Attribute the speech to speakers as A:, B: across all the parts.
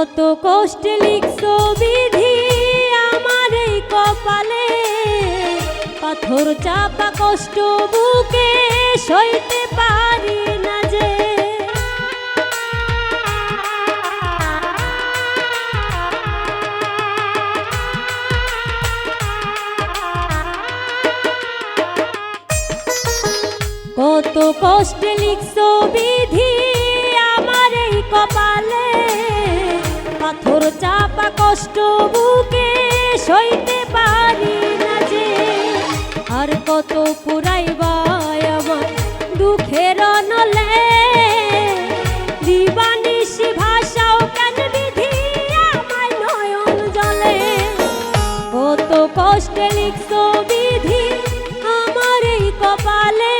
A: কত কষ্টে লিখছো বিধি আমার এই কপালে। পাথর চাপা কষ্ট বুকে সইতে পারি না যে। কত কষ্টে লিখছো বিধি আমার এই কপালে। পাথর চাপা কষ্ট বুকে সইতে পারি না যে। আর কত পুরাইবা আমার দুঃখের নলে। নয়ন জলে? বিধি আমার এই কপালে।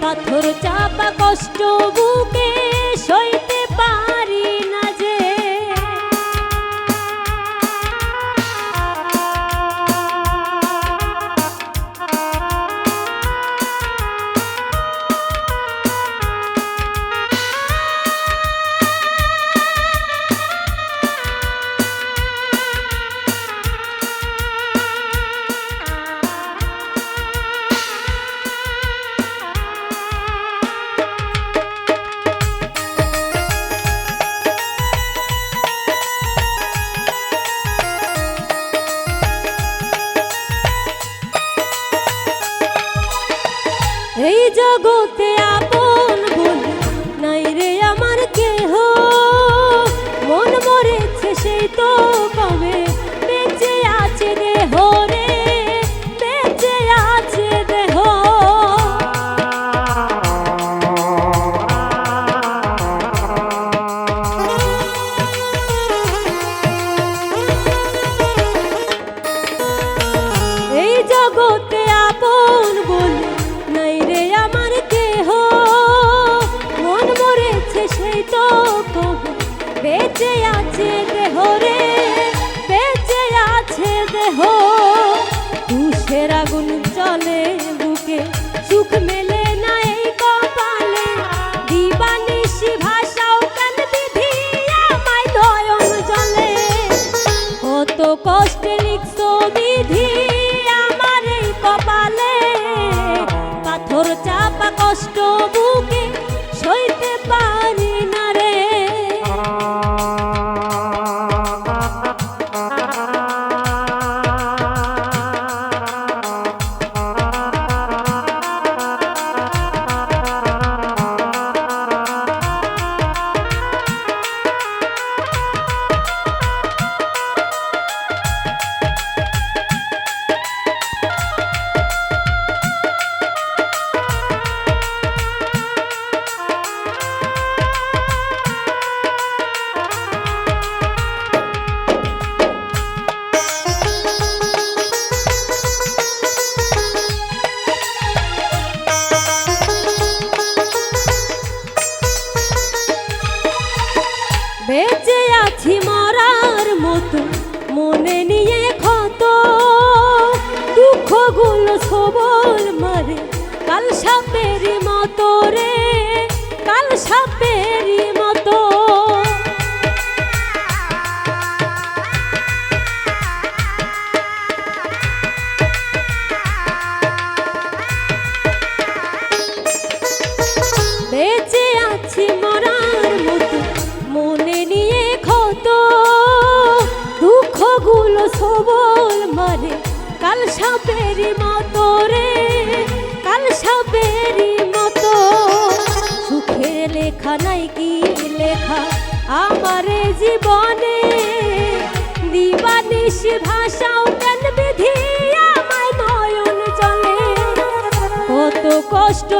A: পাথর চাপা কষ্ট বুকে এই জগতে সবল মারে কাল সাপের মতো রে কাল সাপেরই কাল সাপেরি মতো রে, কাল সাপেরি মতো। সুখের লেখা নাই কি লেখা আমার জীবনে। দিবানিস ভাষাও কেন বিধি আমায় নয়ন চলে কত কষ্ট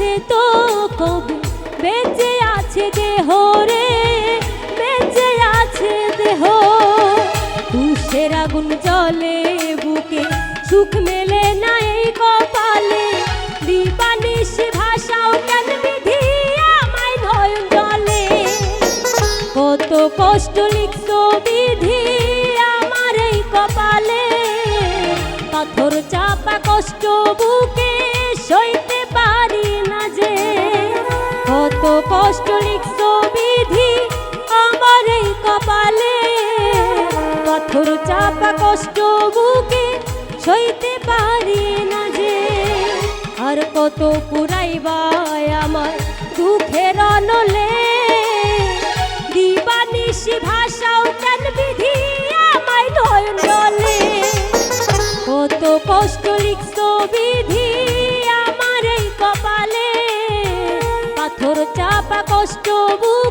A: সে তো কবে, বেঁচে আছে দেহ রে, বেঁচে আছে দেহ। তুষের আগুন জলে বুকে, সুখ মেলে না এই কপালে। দিবানিশ ভাষাও কেন বিধি আমায় নয়ন জলে? কত কষ্ট লিখছো বিধি আমার এই কপালে। পাথর চাপা কষ্ট বুকে কষ্ট বুকে সইতে পারি না যে। আর কত পুরাইবাই আমার দুঃখের অনলে। দিবানিশি ভাষাও কেন বিধি আমায় নয়ন জলে? কত কষ্ট লিখছো বিধি আমার এই কপালে। পাথর চাপা কষ্ট বুকে